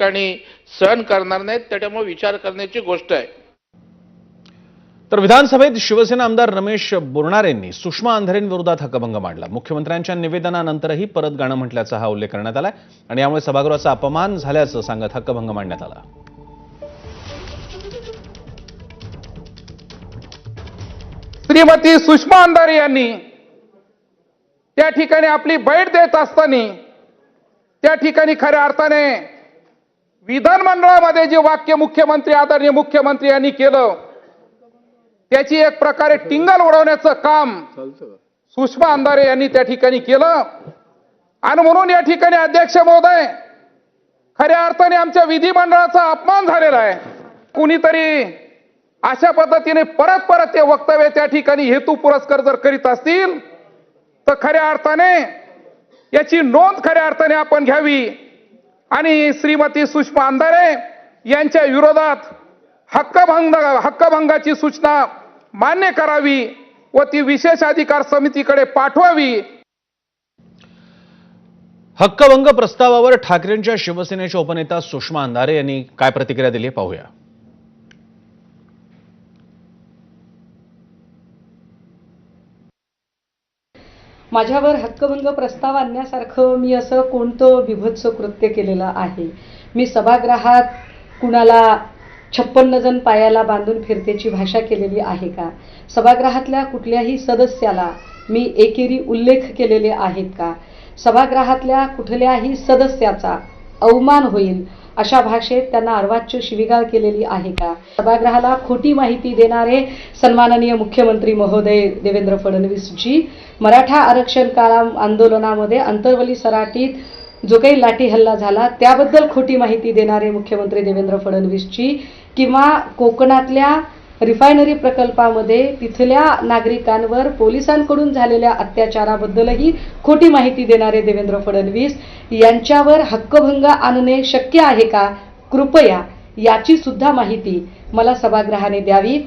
ठिकाणी सहन करणार नाहीत त्याच्यामुळे विचार करण्याची गोष्ट आहे. तर विधानसभेत शिवसेना आमदार रमेश बोरणारेंनी सुषमा अंधारेंविरोधात हक्कभंग मांडला. मुख्यमंत्र्यांच्या निवेदनानंतरही परत गाणं म्हटल्याचा हा उल्लेख करण्यात आलाय आणि यामुळे सभागृहाचा अपमान झाल्याचं सांगत हक्कभंग मांडण्यात आला. श्रीमती सुषमा अंधारे यांनी त्या ठिकाणी आपली बैठ देत असताना त्या ठिकाणी खऱ्या अर्थाने विधानमंडळामध्ये जे वाक्य मुख्यमंत्री आदरणीय मुख्यमंत्री यांनी केलं त्याची एक प्रकारे टिंगल उडवण्याचं काम सुषमा अंधारे यांनी त्या ठिकाणी केलं. आणि म्हणून या ठिकाणी अध्यक्ष महोदय खऱ्या अर्थाने आमच्या विधिमंडळाचा अपमान झालेला आहे. कुणीतरी अशा पद्धतीने परत परत ते वक्तव्य त्या ठिकाणी हेतू पुरस्कार जर करीत असतील तर खऱ्या अर्थाने याची नोंद खऱ्या अर्थाने आपण घ्यावी. आणि श्रीमती सुषमा अंधारे यांच्या विरोधात हक्कभंग हक्कभंगाची सूचना मान्य करावी व ती विशेष अधिकार समितीकडे पाठवावी. हक्कभंग प्रस्तावावर ठाकरेंच्या शिवसेनेच्या उपनेता सुषमा अंधारे यांनी काय प्रतिक्रिया दिली पाहूया. माझ्यावर हक्कभंग प्रस्ताव आणण्यासारखं मी असं कोणतं बिभत्स कृत्य केलेलं आहे? मी सभागृहात कुणाला छप्पन्न जण पायाला बांधून फिरतेची भाषा केलेली आहे का? सभागृहातल्या कुठल्याही सदस्याला मी एकेरी उल्लेख केलेले आहेत का? सभागृहातल्या कुठल्याही सदस्याचा अवमान होईल अशा भाषेत त्यांना अर्वाच्य शिविगाळ केलेली आहे का? सभागृहाला खोटी माहिती देणारे सन्माननीय मुख्यमंत्री महोदय देवेंद्र फडणवीसजी मराठा आरक्षण काळा आंदोलनामध्ये अंतर्वली सराटीत जो काही लाठी हल्ला झाला त्याबद्दल खोटी माहिती देणारे मुख्यमंत्री देवेंद्र फडणवीसजी किंवा कोकणातल्या रिफायनरी प्रकल्पामध्ये तिथल्या नागरिकांवर पोलिसांकडून झालेल्या अत्याचाराबद्दलही खोटी माहिती देणारे देवेंद्र फडणवीस यांच्यावर हक्कभंग आणणे शक्य आहे का? कृपया याची सुद्धा माहिती मला सभागृहाने द्यावी.